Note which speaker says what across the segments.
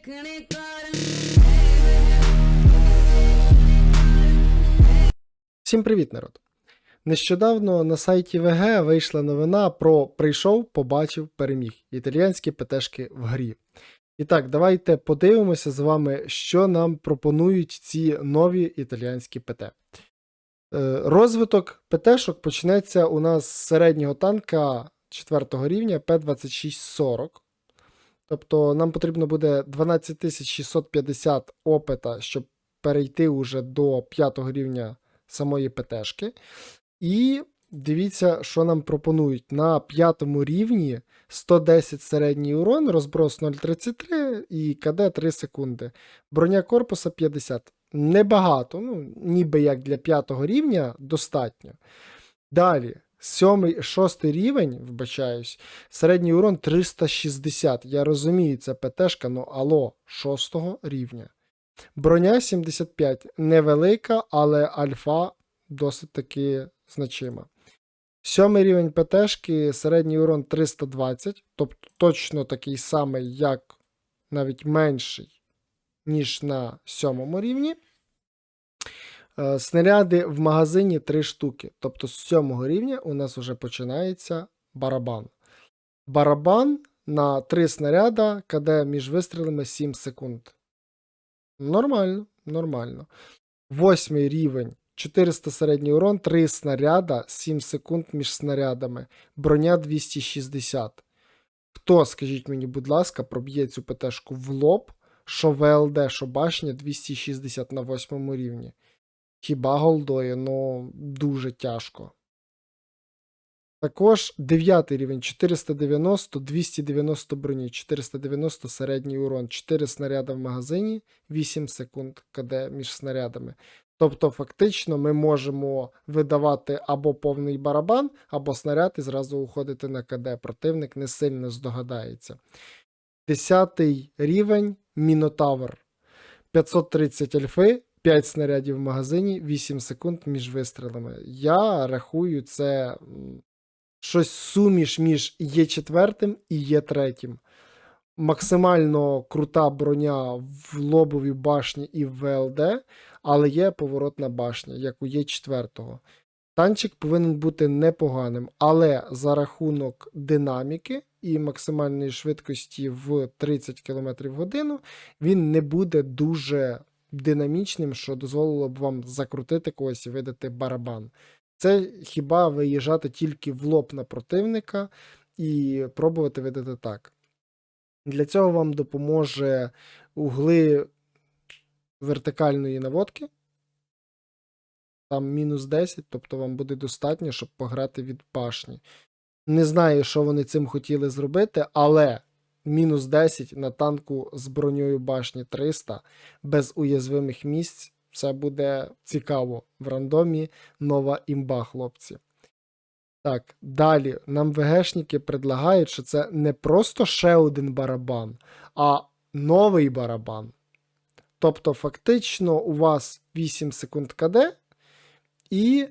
Speaker 1: ਦੇਖਣੇ ਕਾਰਨ
Speaker 2: Всім привіт, народ! Нещодавно на сайті ВГ вийшла новина про прийшов, побачив, переміг італіянські ПТшки в грі. І так, давайте подивимося з вами, що нам пропонують ці нові італіянські ПТ. Е, Розвиток ПТшок почнеться у нас з середнього танка 4 рівня П2640. Тобто нам потрібно буде 12650 опита, щоб перейти уже до 5 рівня самої ПТшки. І дивіться, що нам пропонують. На п'ятому рівні 110 середній урон, розброс 0,33 і КД 3 секунди. Броня корпуса 50. Небагато, ну, ніби як для п'ятого рівня достатньо. Далі, сьомий, шостий рівень, вибачаюсь, середній урон 360. Я розумію, це ПТшка, ну алло, шостого рівня. Броня 75 невелика, але альфа досить таки значима. Сьомий рівень ПТшки, середній урон 320, тобто точно такий самий, як навіть менший, ніж на сьомому рівні. Е, Снаряди в магазині 3 штуки. Тобто з сьомого рівня у нас вже починається барабан. Барабан на 3 снаряда, КД між вистрілами 7 секунд. Нормально, нормально. Восьмий рівень. 400 середній урон, 3 снаряда, 7 секунд між снарядами. Броня 260. Хто, скажіть мені, будь ласка, проб'є цю ПТшку в лоб, що ВЛД, що башня 260 на 8 рівні. Хіба голдою, ну дуже тяжко. Також 9 рівень 490, 290 броні, 490 середній урон, 4 снаряда в магазині, 8 секунд КД між снарядами. Тобто, фактично, ми можемо видавати або повний барабан, або снаряд і зразу уходити на КД. Противник не сильно здогадається. 10 рівень Мінотавр. 530 альфи, 5 снарядів в магазині, 8 секунд між вистрілами. Я рахую, це щось суміш між Є4 і Є3. Максимально крута броня в лобовій башні і в ВЛД, але є поворотна башня, як у Є4. Танчик повинен бути непоганим, але за рахунок динаміки і максимальної швидкості в 30 км в годину він не буде дуже динамічним, що дозволило б вам закрутити когось і видати барабан. Це хіба виїжджати тільки в лоб на противника і пробувати видати так. Для цього вам допоможе угли вертикальної наводки. Там мінус 10, тобто вам буде достатньо, щоб пограти від башні. Не знаю, що вони цим хотіли зробити, але мінус 10 на танку з броньою башні 300 без уязвимих місць. Це буде цікаво в рандомі нова імба, хлопці. Так, далі нам ВГшники предлагають, що це не просто ще один барабан, а новий барабан. Тобто, фактично, у вас 8 секунд КД, і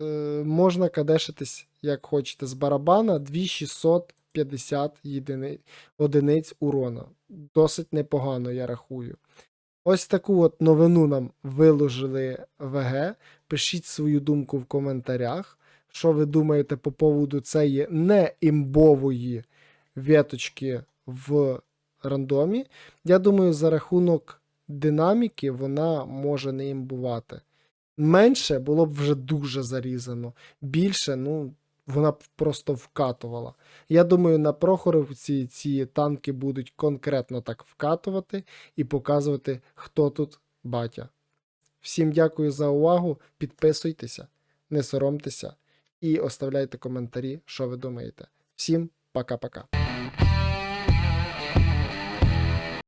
Speaker 2: е, можна кадешитись, як хочете, з барабана 2650 єдини... одиниць урона. Досить непогано, я рахую. Ось таку от новину нам виложили ВГ. Пишіть свою думку в коментарях. Що ви думаєте по поводу цієї неімбової веточки в рандомі? Я думаю, за рахунок динаміки вона може не імбувати. Менше було б вже дуже зарізано. Більше, ну, вона просто вкатувала. Я думаю, на Прохоровці ці танки будуть конкретно так вкатувати і показувати, хто тут батя. Всім дякую за увагу. Підписуйтеся, не соромтеся і оставляйте коментарі, що ви думаєте. Всім пока-пока.